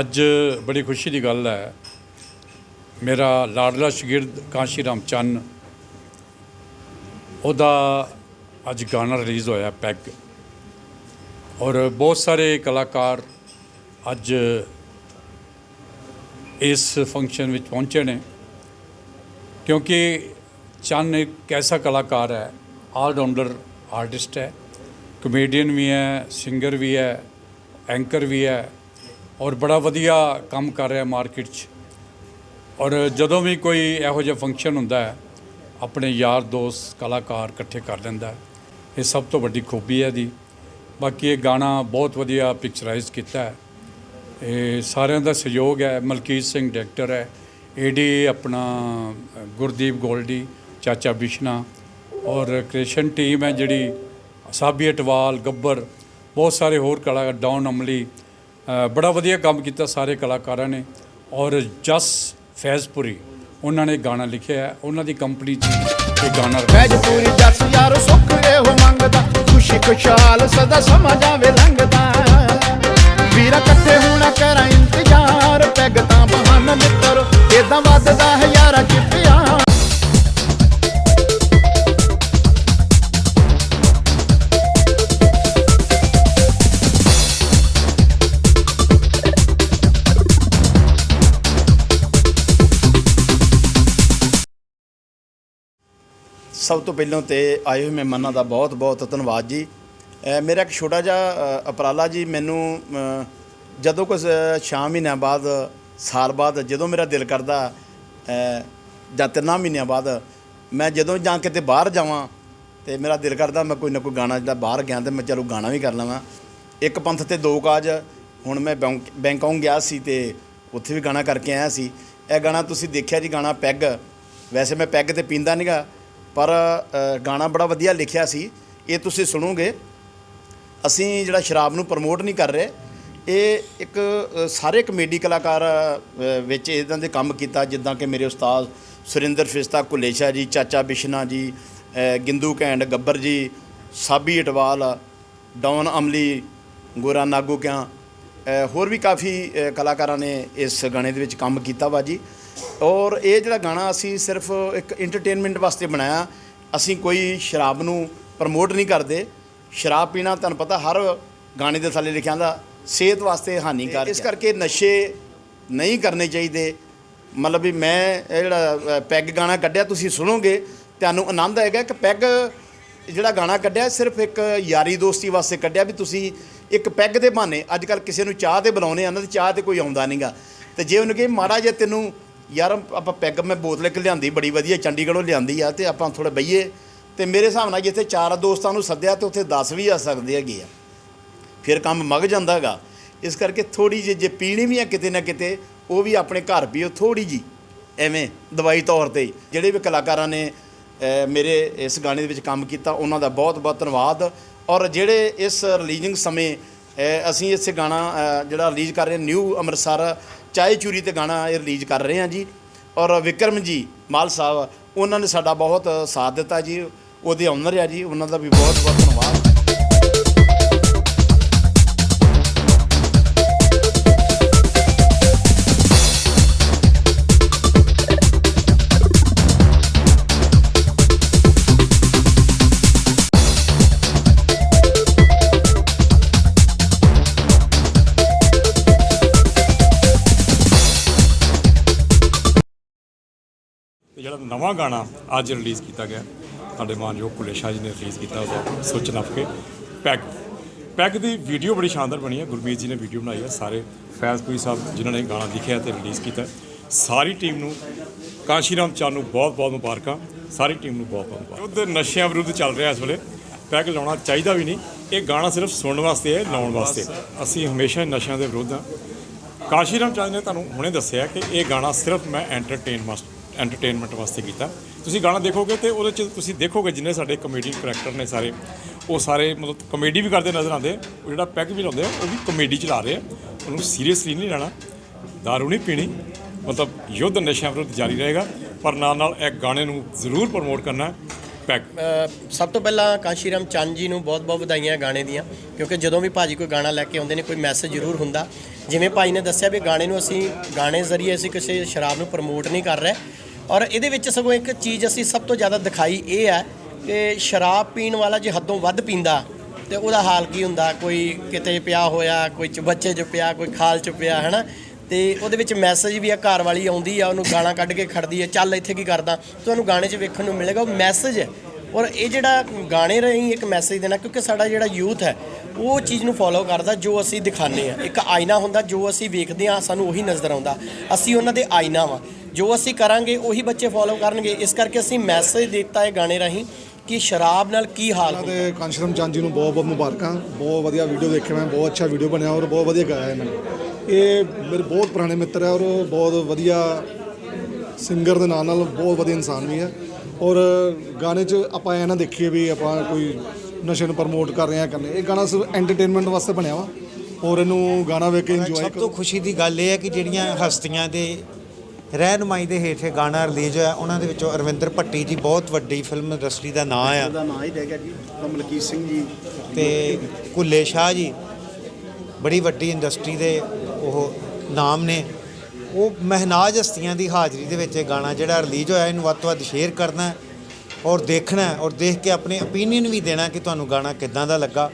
ਅੱਜ ਬੜੀ ਖੁਸ਼ੀ ਦੀ ਗੱਲ ਹੈ। ਮੇਰਾ ਲਾਡਲਾ ਸ਼ਗਿਰਦ ਕਾਂਸ਼ੀ ਰਾਮ ਚੰਨ ਉਹਦਾ ਅੱਜ ਗਾਣਾ ਰਿਲੀਜ਼ ਹੋਇਆ ਪੈਗ। ਔਰ ਬਹੁਤ ਸਾਰੇ ਕਲਾਕਾਰ ਅੱਜ ਇਸ ਫੰਕਸ਼ਨ ਵਿੱਚ ਪਹੁੰਚੇ ਨੇ। ਕਿਉਂਕਿ ਚੰਨ ਇੱਕ ਐਸਾ ਕਲਾਕਾਰ ਹੈ ਆਲ ਰਾਊਂਡਰ ਆਰਟਿਸਟ ਹੈ। ਕਮੇਡੀਅਨ ਵੀ ਹੈ, ਸਿੰਗਰ ਵੀ ਹੈ, ਐਂਕਰ ਵੀ ਹੈ। ਔਰ ਬੜਾ ਵਧੀਆ ਕੰਮ ਕਰ ਰਿਹਾ ਮਾਰਕੀਟ 'ਚ। ਔਰ ਜਦੋਂ ਵੀ ਕੋਈ ਇਹੋ ਜਿਹਾ ਫੰਕਸ਼ਨ ਹੁੰਦਾ ਹੈ, ਆਪਣੇ ਯਾਰ, ਦੋਸਤ, ਕਲਾਕਾਰ ਇਕੱਠੇ ਕਰ ਲੈਂਦਾ ਇਹ ਸਭ ਤੋਂ ਵੱਡੀ ਖੂਬੀ ਹੈ ਦੀ ਬਾਕੀ ਇਹ ਗਾਣਾ ਬਹੁਤ ਵਧੀਆ ਪਿਕਚਰਾਈਜ਼ ਕੀਤਾ ਹੈ। ਇਹ ਸਾਰਿਆਂ ਦਾ ਸਹਿਯੋਗ ਹੈ। ਮਲਕੀਤ ਸਿੰਘ ਡਾਇਰੈਕਟਰ ਹੈ। ਏਡੀ ਆਪਣਾ, ਗੁਰਦੀਪ ਗੋਲਡੀ, ਚਾਚਾ ਬਿਸ਼ਨਾ ਔਰ ਕ੍ਰਿਸ਼ਨ ਟੀਮ ਹੈ ਜਿਹੜੀ, ਸਾਬੀ ਅਟਵਾਲ, ਗੱਬਰ, ਬਹੁਤ ਸਾਰੇ ਹੋਰ ਕਲਾਕਾਰ ਡਾਊਨ ਅਮਲੀ ਬੜਾ ਵਧੀਆ ਕੰਮ ਕੀਤਾ ਸਾਰੇ ਕਲਾਕਾਰਾਂ ਨੇ। ਔਰ ਜਸ ਫੈਜ਼ਪੁਰੀ, ਉਹਨਾਂ ਨੇ ਗਾਣਾ ਲਿਖਿਆ ਹੈ। ਉਹਨਾਂ ਦੀ ਕੰਪਨੀ 'ਚ ਇਹ ਗਾਣਾ ਫੈਜ ਪੂਰੀ ਯਾਰ ਸੁੱਖ ਇਹੋ ਮੰਗਦਾ, ਖੁਸ਼ੀ ਖੁਸ਼ਹਾਲ ਸਦਾ ਸਮਾਂ ਜਾਵੇ ਲੰਘਦਾ। ਸਭ ਤੋਂ ਪਹਿਲਾਂ ਤੇ ਆਏ ਹੋਏ ਮਹਿਮਾਨਾਂ ਦਾ ਬਹੁਤ ਬਹੁਤ ਧੰਨਵਾਦ ਜੀ। ਮੇਰਾ ਇੱਕ ਛੋਟਾ ਜਿਹਾ ਅ, ਉਪਰਾਲਾ ਜੀ ਮੈਨੂੰ ਜਦੋਂ ਕੁਝ ਛੇ ਮਹੀਨਿਆਂ ਬਾਅਦ ਸਾਲ ਬਾਅਦ ਜਦੋਂ ਮੇਰਾ ਦਿਲ ਕਰਦਾ ਜਾਂ ਤਿੰਨਾਂ ਮਹੀਨਿਆਂ ਬਾਅਦ ਮੈਂ ਜਦੋਂ ਜਾਂ ਕਿਤੇ ਬਾਹਰ ਜਾਵਾਂ ਤੇ ਮੇਰਾ ਦਿਲ ਕਰਦਾ ਮੈਂ ਕੋਈ ਨਾ ਕੋਈ ਗਾਣਾ ਜਿਹੜਾ ਬਾਹਰ ਗਿਆ ਤੇ ਮੈਂ ਚਲੋ ਗਾਣਾ ਵੀ ਕਰ ਲਵਾਂ। ਇੱਕ ਪੰਥ ਤੇ ਦੋ ਕਾਜ ਹੁਣ ਮੈਂ ਬੈਂਕ- ਬੈਂਕਾਕ ਗਿਆ ਸੀ ਤੇ ਉੱਥੇ ਵੀ ਗਾਣਾ ਕਰਕੇ ਆਇਆ ਸੀ। ਇਹ ਗਾਣਾ ਤੁਸੀਂ ਦੇਖਿਆ ਜੀ ਗਾਣਾ ਪੈਗ। ਵੈਸੇ ਮੈਂ ਪੈਗ ਤੇ ਪੀਂਦਾ ਨਹੀਂਗਾ ਪਰ ਗਾਣਾ ਬੜਾ ਵਧੀਆ ਲਿਖਿਆ ਸੀ। ਇਹ ਤੁਸੀਂ ਸੁਣੋਗੇ। ਅਸੀਂ ਜਿਹੜਾ ਸ਼ਰਾਬ ਨੂੰ ਪ੍ਰਮੋਟ ਨਹੀਂ ਕਰ ਰਹੇ, ਇਹ ਇੱਕ ਸਾਰੇ ਕਮੇਡੀ ਕਲਾਕਾਰ ਵਿੱਚ ਇਦਾਂ ਦੇ ਕੰਮ ਕੀਤਾ, ਜਿੱਦਾਂ ਕਿ ਮੇਰੇ ਉਸਤਾਦ ਸੁਰਿੰਦਰ ਫਿਸਤਾ ਕੁਲੇਸ਼ਾ ਜੀ, ਚਾਚਾ ਬਿਸ਼ਨਾ ਜੀ ਗਿੰਦੂ ਕੈਂਡ ਗੱਬਰ ਜੀ, ਸਾਬੀ ਅਟਵਾਲ ਡੌਨ ਅਮਲੀ, ਗੋਰਾ ਨਾਗੂ ਕਿਆਂ ਹੋਰ ਵੀ ਕਾਫੀ ਕਲਾਕਾਰਾਂ ਨੇ ਇਸ ਗਾਣੇ ਦੇ ਵਿੱਚ ਕੰਮ ਕੀਤਾ ਵਾ ਜੀ। ਔਰ ਇਹ ਜਿਹੜਾ ਗਾਣਾ ਅਸੀਂ ਸਿਰਫ ਇੱਕ ਐਂਟਰਟੇਨਮੈਂਟ ਵਾਸਤੇ ਬਣਾਇਆ ਅਸੀਂ ਕੋਈ ਸ਼ਰਾਬ ਨੂੰ ਪ੍ਰਮੋਟ ਨਹੀਂ ਕਰਦੇ। ਸ਼ਰਾਬ ਪੀਣਾ ਤੁਹਾਨੂੰ ਪਤਾ ਹਰ ਗਾਣੇ ਦੇ ਥੱਲੇ ਲਿਖਿਆ ਹੁੰਦਾ ਸਿਹਤ ਵਾਸਤੇ ਹਾਨੀਕਾਰਕ ਇਸ ਕਰਕੇ ਨਸ਼ੇ ਨਹੀਂ ਕਰਨੇ ਚਾਹੀਦੇ। ਮਤਲਬ ਵੀ ਮੈਂ ਇਹ ਜਿਹੜਾ ਪੈਗ ਗਾਣਾ ਕੱਢਿਆ ਤੁਸੀਂ ਸੁਣੋਗੇ ਤੁਹਾਨੂੰ ਆਨੰਦ ਆਏਗਾ ਕਿ ਪੈਗ ਜਿਹੜਾ ਗਾਣਾ ਕੱਢਿਆ ਸਿਰਫ ਇੱਕ ਯਾਰੀ ਦੋਸਤੀ ਵਾਸਤੇ ਕੱਢਿਆ ਵੀ ਤੁਸੀਂ ਇੱਕ ਪੈਗ ਦੇ ਬਹਾਨੇ ਅੱਜ ਕੱਲ ਕਿਸੇ ਨੂੰ ਚਾਹ ਤੇ ਬੁਲਾਉਨੇ ਆ ਨਾ ਤੇ ਚਾਹ ਤੇ ਕੋਈ ਆਉਂਦਾ ਨਹੀਂਗਾ ਤੇ ਜੇ ਉਹਨੂੰ ਕਹੇ ਮਾੜਾ ਜੇ ਤੈਨੂੰ ਯਾਰ ਆਪਾਂ ਪੈਗ ਮੈਂ ਬੋਤਲ ਇੱਕ ਲਿਆਂਦੀ, ਬੜੀ ਵਧੀਆ, ਚੰਡੀਗੜ੍ਹੋਂ ਲਿਆਂਦੀ ਆ ਤੇ ਆਪਾਂ ਥੋੜਾ ਬਈਏ। ਤੇ ਮੇਰੇ ਹਿਸਾਬ ਨਾਲ ਜਿੱਥੇ ਚਾਰ ਦੋਸਤਾਂ ਨੂੰ ਸੱਦਿਆ ਤੇ ਉੱਥੇ 10 ਵੀ ਆ ਸਕਦੇ ਹੈਗੇ ਆ। ਫਿਰ ਕੰਮ ਮਗ ਜਾਂਦਾ ਹੈਗਾ। ਇਸ ਕਰਕੇ ਥੋੜੀ ਜਿਹੀ ਜੇ ਪੀਣੀ ਵੀ ਆ ਕਿਤੇ ਨਾ ਕਿਤੇ, ਉਹ ਵੀ ਆਪਣੇ ਘਰ ਪੀਓ ਥੋੜੀ ਜੀ ਐਵੇਂ ਦਵਾਈ ਤੌਰ ਤੇ। ਜਿਹੜੇ ਵੀ ਕਲਾਕਾਰਾਂ ਨੇ ਮੇਰੇ ਇਸ ਗਾਣੇ ਦੇ ਵਿੱਚ ਕੰਮ ਕੀਤਾ, ਉਹਨਾਂ ਦਾ ਬਹੁਤ ਬਹੁਤ ਧੰਨਵਾਦ। ਔਰ ਜਿਹੜੇ ਇਸ ਰਿਲੀਜ਼ਿੰਗ ਸਮੇਂ ਅਸੀਂ ਇਸ ਗਾਣਾ ਜਿਹੜਾ ਰਿਲੀਜ਼ ਕਰ ਰਹੇ ਹਾਂ ਨਿਊ ਅੰਮ੍ਰਿਤਸਰ, ਚਾਏ ਚੂਰੀ ਤੇ ਗਾਣਾ ਇਹ ਰਿਲੀਜ਼ ਕਰ ਰਹੇ ਹਾਂ ਜੀ। ਔਰ ਵਿਕਰਮ ਜੀ, ਮਾਲ ਸਾਹਿਬ, ਉਹਨਾਂ ਨੇ ਸਾਡਾ ਬਹੁਤ ਸਾਥ ਦਿੱਤਾ ਜੀ, ਉਹਦੇ ਓਨਰ ਆ ਜੀ, ਉਹਨਾਂ ਦਾ ਵੀ ਬਹੁਤ ਬਹੁਤ ਧੰਨਵਾਦ। ਤੇ ਜਿਹੜਾ ਨਵਾਂ ਗਾਣਾ ਅੱਜ ਰਿਲੀਜ਼ ਕੀਤਾ ਗਿਆ ਸਾਡੇ ਮਾਨਯੋਗ ਭੁੱਲੇ ਸ਼ਾਹ ਜੀ ਨੇ ਰਿਲੀਜ਼ ਕੀਤਾ ਉਹਦਾ ਸੋਚ ਨੱਪ ਕੇ, ਪੈਗ ਪੈਗ ਦੀ ਵੀਡੀਓ ਬੜੀ ਸ਼ਾਨਦਾਰ ਬਣੀ ਹੈ। ਗੁਰਮੀਤ ਜੀ ਨੇ ਵੀਡੀਓ ਬਣਾਈ ਹੈ, ਸਾਰੇ ਫੈਜ਼ਪੁਰੀ ਸਾਹਿਬ ਜਿਨ੍ਹਾਂ ਨੇ ਗਾਣਾ ਲਿਖਿਆ ਤੇ ਰਿਲੀਜ਼ ਕੀਤਾ। ਸਾਰੀ ਟੀਮ ਨੂੰ ਕਾਂਸ਼ੀਰਾਮ ਚਾਨ ਨੂੰ ਬਹੁਤ ਬਹੁਤ ਮੁਬਾਰਕਾਂ, ਸਾਰੀ ਟੀਮ ਨੂੰ ਬਹੁਤ ਬਹੁਤ ਮੁਬਾਰਕਾਂ। ਯੁੱਧ ਨਸ਼ਿਆਂ ਵਿਰੁੱਧ ਚੱਲ ਰਿਹਾ ਇਸ ਵੇਲੇ, ਪੈਗ ਲਾਉਣਾ ਚਾਹੀਦਾ ਵੀ ਨਹੀਂ, ਇਹ ਗਾਣਾ ਸਿਰਫ ਸੁਣਨ ਵਾਸਤੇ ਹੈ, ਲਾਉਣ ਵਾਸਤੇ। ਅਸੀਂ ਹਮੇਸ਼ਾ ਨਸ਼ਿਆਂ ਦੇ ਵਿਰੁੱਧ ਹਾਂ। ਕਾਸ਼ੀਰਾਮ ਚਾਂਦ ਨੇ ਤੁਹਾਨੂੰ ਹੁਣੇ ਦੱਸਿਆ ਕਿ ਇਹ ਗਾਣਾ ਸਿਰਫ ਮੈਂ ਐਂਟਰਟੇਨ ਵਾਸਤੇ ਐਂਟਰਟੇਨਮੈਂਟ ਵਾਸਤੇ ਕੀਤਾ। ਤੁਸੀਂ ਗਾਣਾ ਦੇਖੋਗੇ ਤੇ ਉਹਦੇ ਚ ਤੁਸੀਂ ਦੇਖੋਗੇ ਜਿੰਨੇ ਸਾਡੇ ਕਮੇਡੀ ਕਰੈਕਟਰ ਨੇ ਸਾਰੇ, ਉਹ ਸਾਰੇ ਮਤਲਬ ਕਮੇਡੀ ਵੀ ਕਰਦੇ ਨਜ਼ਰ ਆਉਂਦੇ ਉਹ ਜਿਹੜਾ ਪੈਗ ਵੀ ਲਾਉਂਦੇ ਆ, ਉਹ ਵੀ ਕਮੇਡੀ ਚਲਾ ਰਹੇ ਆ। ਉਹਨੂੰ ਸੀਰੀਅਸਲੀ ਨਹੀਂ ਲੈਣਾ। ਦਾਰੂ ਨਹੀਂ ਪੀਣੀ, ਮਤਲਬ ਯੁੱਧ ਨਸ਼ਿਆਂ ਵਿਰੁੱਧ ਜਾਰੀ ਰਹੇਗਾ, ਪਰ ਨਾਲ ਨਾਲ ਇਹ ਗਾਣੇ ਨੂੰ ਜ਼ਰੂਰ ਪ੍ਰਮੋਟ ਕਰਨਾ ਪੈਗ। ਸਭ ਤੋਂ ਪਹਿਲਾਂ ਕਾਂਸ਼ੀਰਾਮ ਚੰਦ ਜੀ ਨੂੰ ਬਹੁਤ-ਬਹੁਤ ਵਧਾਈਆਂ ਗਾਣੇ ਦੀਆਂ, ਕਿਉਂਕਿ ਜਦੋਂ ਵੀ ਭਾਜੀ ਕੋਈ ਗਾਣਾ ਲੈ ਕੇ ਆਉਂਦੇ ਨੇ, ਕੋਈ ਮੈਸੇਜ ਜ਼ਰੂਰ ਹੁੰਦਾ। ਜਿਵੇਂ ਭਾਈ ਨੇ ਦੱਸਿਆ ਵੀ ਗਾਣੇ ਨੂੰ ਅਸੀਂ, ਗਾਣੇ ਜ਼ਰੀਏ ਅਸੀਂ ਕਿਸੇ ਸ਼ਰਾਬ ਨੂੰ ਪ੍ਰਮੋਟ ਨਹੀਂ ਕਰ ਰਹੇ ਔਰ ਇਹਦੇ ਵਿੱਚ ਸਗੋਂ ਇੱਕ ਚੀਜ਼ ਅਸੀਂ ਸਭ ਤੋਂ ਜ਼ਿਆਦਾ ਦਿਖਾਈ ਇਹ ਹੈ ਕਿ ਸ਼ਰਾਬ ਪੀਣ ਵਾਲਾ ਜੇ ਹੱਦੋਂ ਵੱਧ ਪੀਂਦਾ, ਤੇ ਉਹਦਾ ਹਾਲ ਕੀ ਹੁੰਦਾ? ਕੋਈ ਕਿਤੇ ਪਿਆ ਹੋਇਆ, ਕੋਈ ਬੱਚੇ 'ਚ ਪਿਆ, ਕੋਈ ਖਾਲ 'ਚ ਪਿਆ, ਹੈਨਾ? ਤੇ ਉਹਦੇ ਵਿੱਚ ਮੈਸੇਜ ਵੀ ਆ, ਘਰ ਵਾਲੀ ਆਉਂਦੀ ਆ, ਉਹਨੂੰ ਗਾਣਾ ਕੱਢ ਕੇ ਖੜਦੀ ਹੈ ਚੱਲ ਇੱਥੇ ਕੀ ਕਰਦਾ? ਤੁਹਾਨੂੰ ਗਾਣੇ 'ਚ ਵੇਖਣ ਨੂੰ ਮਿਲੇਗਾ, ਉਹ ਮੈਸੇਜ ਹੈ। ਔਰ ਇਹ ਜਿਹੜਾ ਗਾਣੇ ਰਾਹੀਂ ਇੱਕ ਮੈਸੇਜ ਦੇਣਾ, ਕਿਉਂਕਿ ਸਾਡਾ ਜਿਹੜਾ ਯੂਥ ਹੈ, ਉਹ ਚੀਜ਼ ਨੂੰ ਫੋਲੋ ਕਰਦਾ, ਜੋ ਅਸੀਂ ਦਿਖਾਉਂਦੇ ਆ। ਇੱਕ ਆਇਨਾ ਹੁੰਦਾ, ਜੋ ਅਸੀਂ ਵੇਖਦੇ ਆ, ਸਾਨੂੰ ਉਹੀ ਨਜ਼ਰ ਆਉਂਦਾ। ਅਸੀਂ ਉਹਨਾਂ ਦੇ ਆਇਨਾ ਵਾਂ। ਜੋ ਅਸੀਂ ਕਰਾਂਗੇ ਉਹੀ ਬੱਚੇ ਫੋਲੋ ਕਰਨਗੇ। ਇਸ ਕਰਕੇ ਅਸੀਂ ਮੈਸੇਜ ਦਿੱਤਾ ਹੈ ਗਾਣੇ ਰਾਹੀਂ ਕਿ ਸ਼ਰਾਬ ਨਾਲ ਕੀ ਹਾਲ ਹੁੰਦਾ ਦੇ ਕਾਂਸ਼ਰਮ ਚੰਦ ਜੀ ਨੂੰ ਬਹੁਤ ਬਹੁਤ ਮੁਬਾਰਕਾਂ। ਬਹੁਤ ਵਧੀਆ ਵੀਡੀਓ ਦੇਖਿਆ ਮੈਂ ਬਹੁਤ ਅੱਛਾ ਵੀਡੀਓ ਬਣਿਆ ਔਰ ਬਹੁਤ ਵਧੀਆ ਗਾਇਆ ਇਹਨਾਂ ਨੇ। ਇਹ ਮੇਰੇ ਬਹੁਤ ਪੁਰਾਣੇ ਮਿੱਤਰ ਹੈ ਔਰ ਬਹੁਤ ਵਧੀਆ ਸਿੰਗਰ ਦੇ ਨਾਲ ਨਾਲ ਬਹੁਤ ਵਧੀਆ ਇਨਸਾਨ ਵੀ ਹੈ। ਔਰ ਗਾਣੇ 'ਚ ਆਪਾਂ ਇਹ ਨਾ ਦੇਖੀਏ ਵੀ ਆਪਾਂ ਕੋਈ ਨਸ਼ੇ ਨੂੰ ਪ੍ਰਮੋਟ ਕਰ ਰਹੇ ਹਾਂ ਕਰਨੇ। ਇਹ ਗਾਣਾ ਸਿਰਫ ਐਂਟਰਟੇਨਮੈਂਟ ਵਾਸਤੇ ਬਣਿਆ ਵਾ। ਔਰ ਇਹਨੂੰ ਗਾਣਾ ਵੇਖ ਕੇ ਇੰਜੋਏ ਸਭ ਤੋਂ ਖੁਸ਼ੀ ਦੀ ਗੱਲ ਇਹ ਹੈ ਕਿ ਜਿਹੜੀਆਂ ਹਸਤੀਆਂ ਦੇ ਰਹਿਨਮਾਈ ਦੇ ਹੇਠ ਇਹ ਗਾਣਾ ਰਿਲੀਜ਼ ਹੋਇਆ। ਉਹਨਾਂ ਦੇ ਵਿੱਚੋਂ ਅਰਵਿੰਦਰ ਭੱਟੀ ਜੀ ਬਹੁਤ ਵੱਡੀ ਫਿਲਮ ਇੰਡਸਟਰੀ ਦਾ ਨਾਂ ਆ। ਉਹਦਾ ਨਾਂ ਹੀ ਰਹਿ ਗਿਆ ਜੀ ਮਲਕੀਤ ਸਿੰਘ ਜੀ। ਤੇ ਕੁੱਲੇ ਸ਼ਾਹ ਜੀ ਬੜੀ ਵੱਡੀ ਇੰਡਸਟਰੀ ਦੇ ਉਹ ਨਾਮ ਨੇ। ਉਹ ਮਹਿਨਾਜ ਹਸਤੀਆਂ ਦੀ ਹਾਜ਼ਰੀ ਦੇ ਵਿੱਚ ਇਹ ਗਾਣਾ ਜਿਹੜਾ ਰਿਲੀਜ਼ ਹੋਇਆ ਇਹਨੂੰ ਵੱਧ ਤੋਂ ਵੱਧ ਸ਼ੇਅਰ ਕਰਨਾ ਔਰ ਦੇਖਣਾ ਔਰ ਦੇਖ ਕੇ ਆਪਣੇ ਓਪੀਨੀਅਨ ਵੀ ਦੇਣਾ ਕਿ ਤੁਹਾਨੂੰ ਗਾਣਾ ਕਿੱਦਾਂ ਦਾ ਲੱਗਾ।